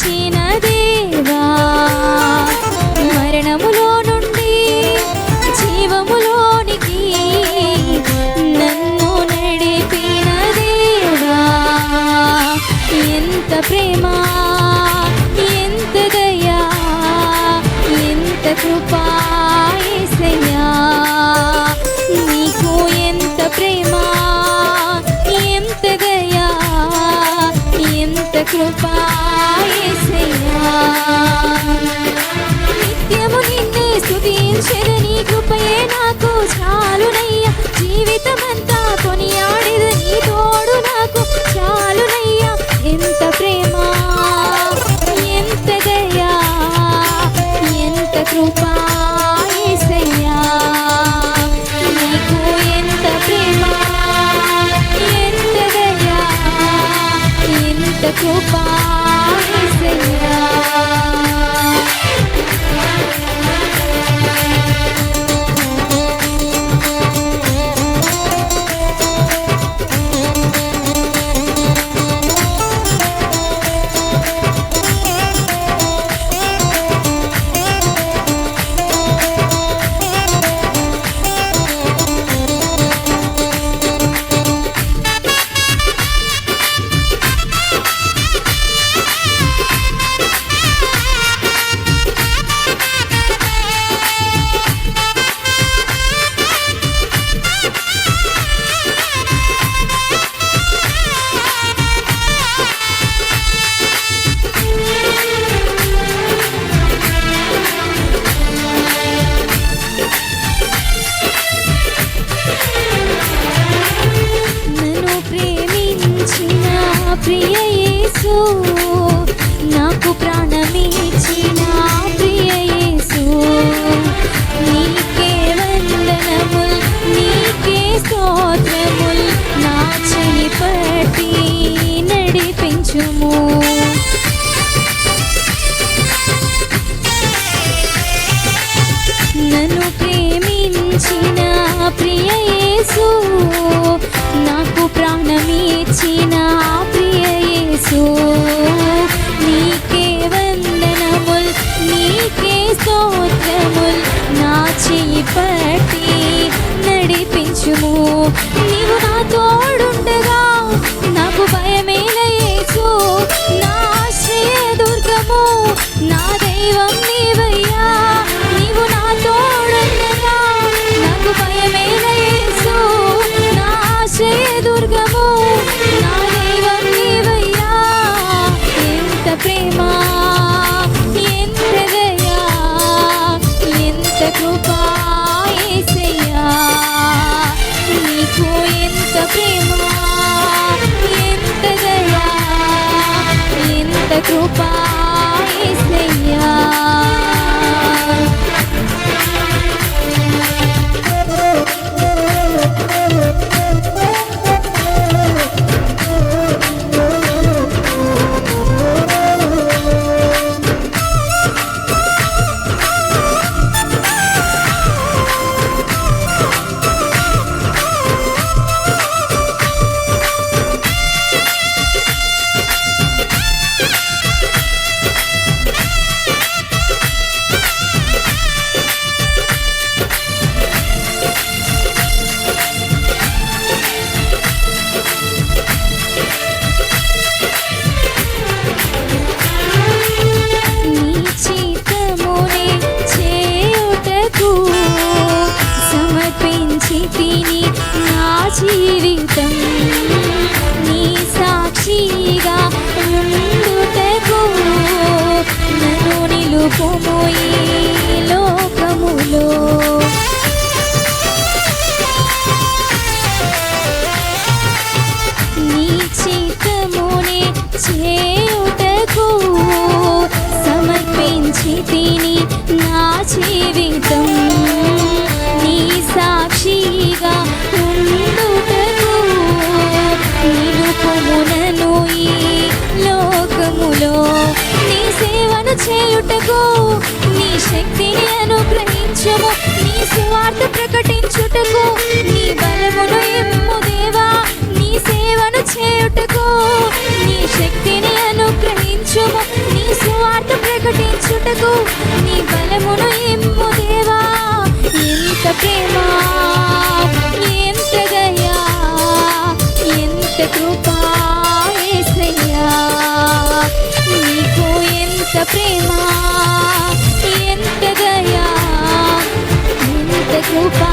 విడిచిన దేవా మరణములో నుండి జీవములోనికి నన్ను నడిపిన దేవా ఎంత ప్రేమ ఎంత దయా ఎంత కృపా నీకు ఎంత ప్రేమ ఎంత దయా ఎంత కృపా నిత్యము నిన్నే స్థుతించెదని కృపయే నాకు చాలునయ్యా జీవితమంతా కొనియాడేది నీ తోడు నాకు చాలునయ్యా ఎంత ప్రేమ ఎంత దయా ఎంత కృపా goodbye. నాకు ప్రాణమిచ్చిన ప్రియ యేసు. నీకే వందనముల్ నీకే స్తోత్రం జీవితం. నీ సాక్షిగా ముందుటకు నన్ను నిలుపుమోయి చేయుటకు నీ శక్తిని అనుగ్రహించుము. నీ స్వార్థ ప్రకటించుటకు నీ బలమును ఇమ్ము దేవా. ఎంత ప్రేమ ఎంత దయా ఎంత కృపా నీకు ఎంత ప్రేమ ఎంత దయా ఎంత కృపా